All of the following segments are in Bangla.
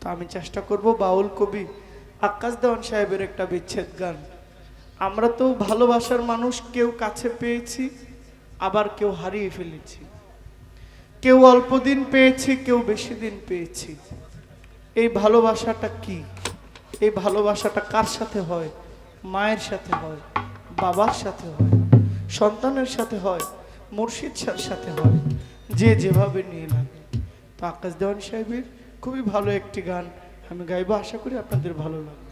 তো আমি চেষ্টা করব বাউল কবি আকাশ দেওয়ান সাহেবের একটা বিচ্ছেদ গান। আমরা তো ভালোবাসার মানুষ, কেউ কাছে পেয়েছি, আবার কেউ হারিয়ে ফেলেছি। কেউ অল্প দিন পেয়েছি, কেউ বেশি দিন পেয়েছি। এই ভালোবাসাটা কি? এই ভালোবাসাটা কার সাথে হয়? মায়ের সাথে হয়, বাবার সাথে হয়, সন্তানের সাথে হয়, মুর্শিদ সাথে হয়, যে যেভাবে নিয়ে লাগে। তো আকাশ দেওয়ান সাহেবের খুবই ভালো একটি গান আমি গাইবো আশা করি আপনাদের ভালো লাগবে।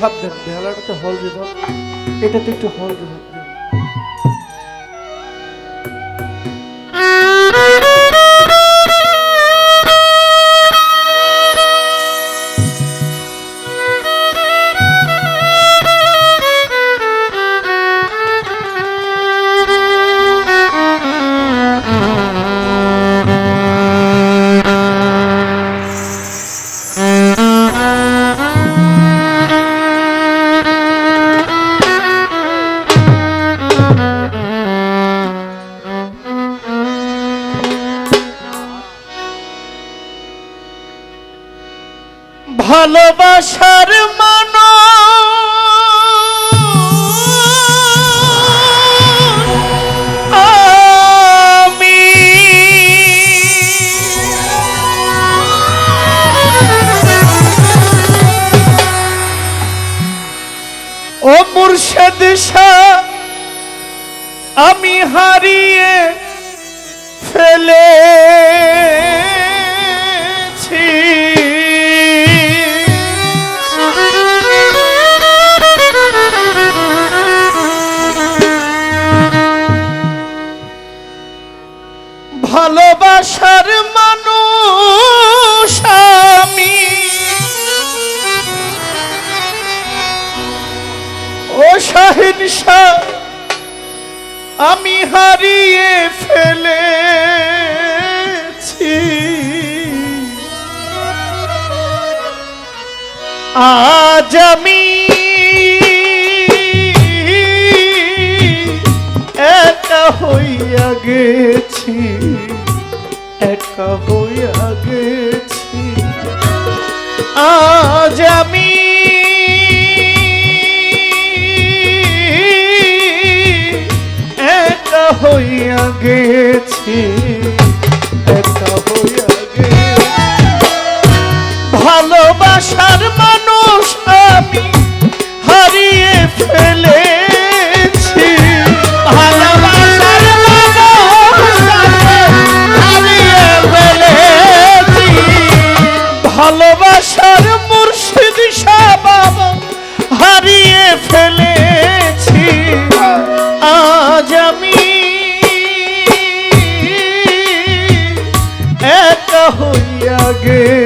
দেন বেহালাটাতে হল বিভাগ এটাতে একটু হল রিভাব ভালোবাসার মানুষ। আমি। ও মুর্শিদ আমি হারিয়ে ফেলেছি আজ আমি একা হইয়া গেছি, একা হইয়া গেছি। আজ আমি একা হইয়া গেছি, একা হইয়া গেছি। ভালোবাসার মানুষ হইয়া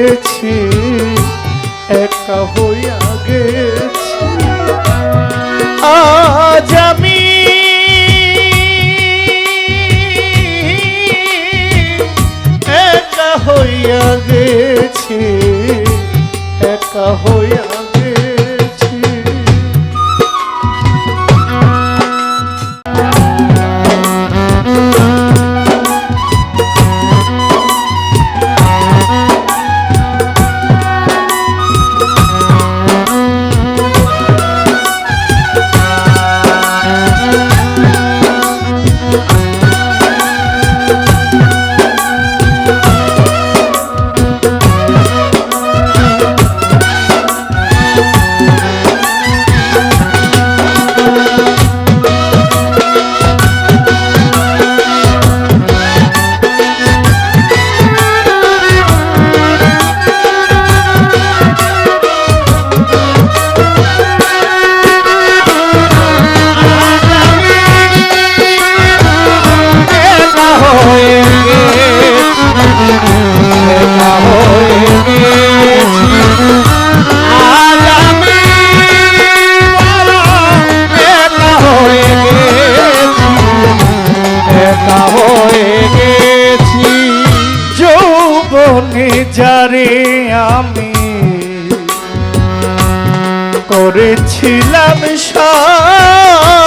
ছিলাম সাথী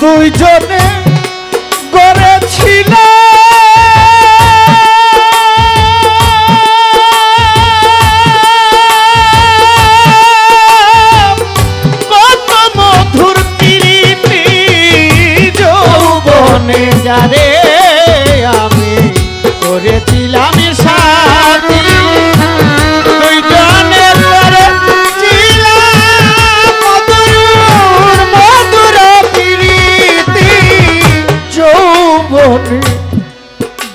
তুই যত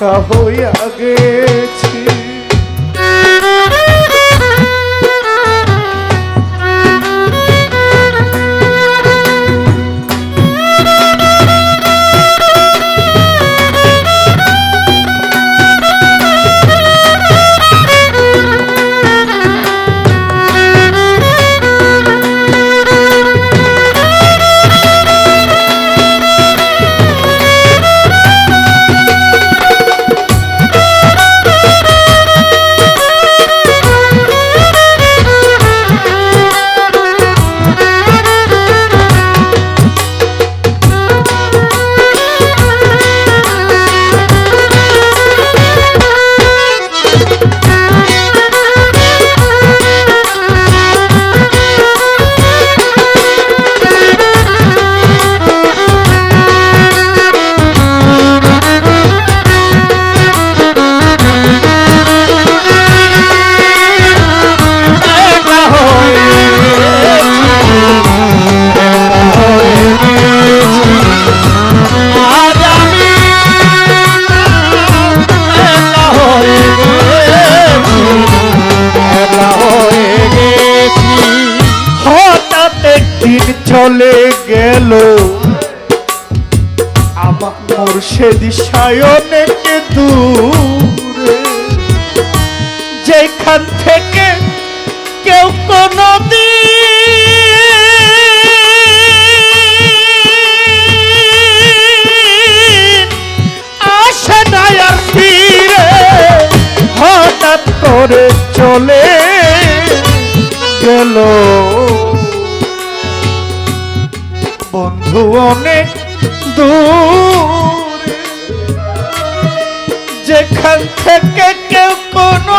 দেখা হইয়া গে সে সায়নেকে দূরে? যেখান থেকে কেউ কোনো আসে নাই আর ফিরে। হঠাৎ করে চলে গেল। বন্ধু অনেক দূর। এখান থেকে কেউ কোনো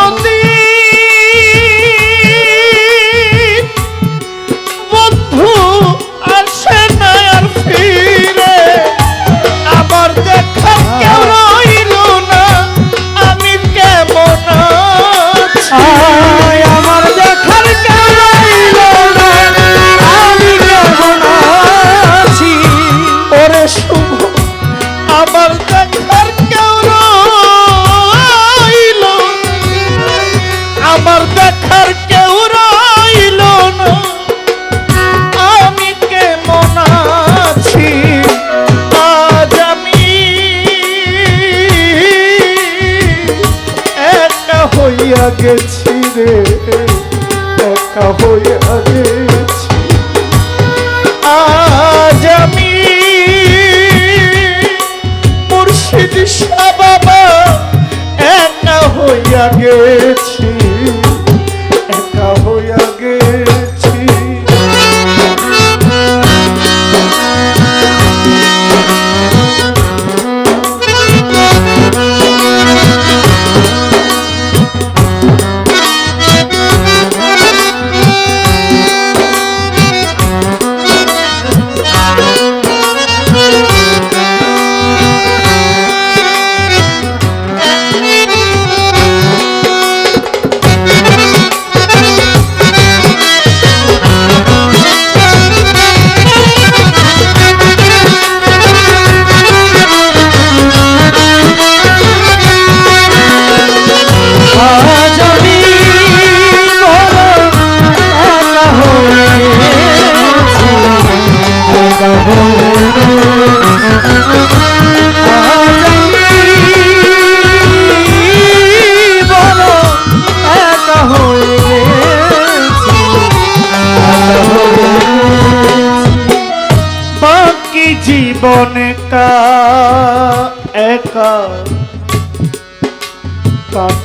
লাগে ছিঁড়ে একা হয়ে গেছি আজ আমি মুর্শিদ শাহ বাবা একা হইয়া গেছি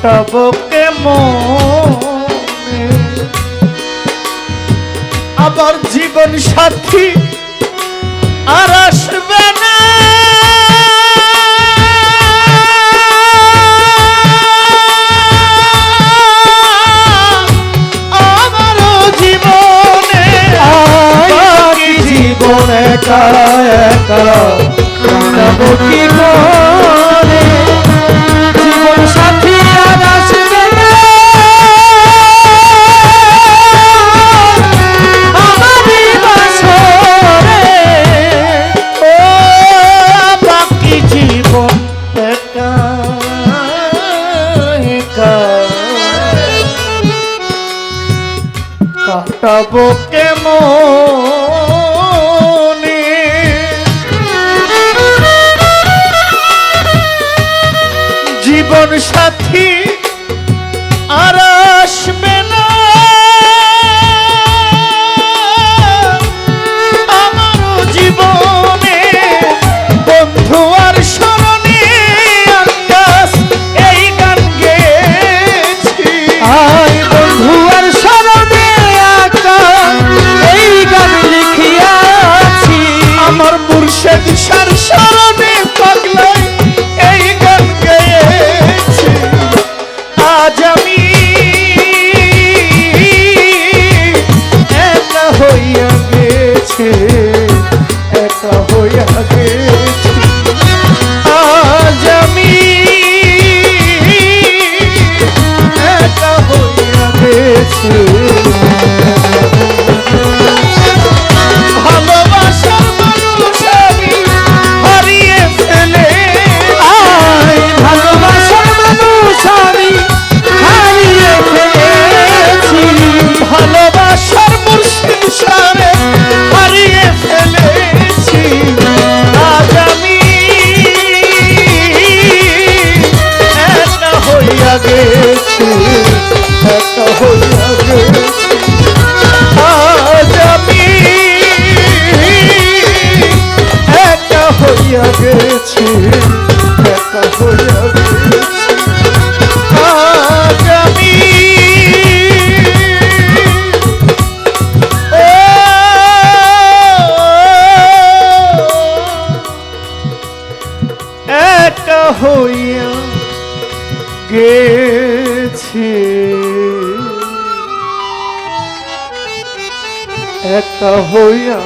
সবকে আবার জীবন সাথী আর আসবে না। আমার জীবনে জীবনে কারা কারা তব কেমন জীবন সাথী আরা ऐसा हो यह হইয়া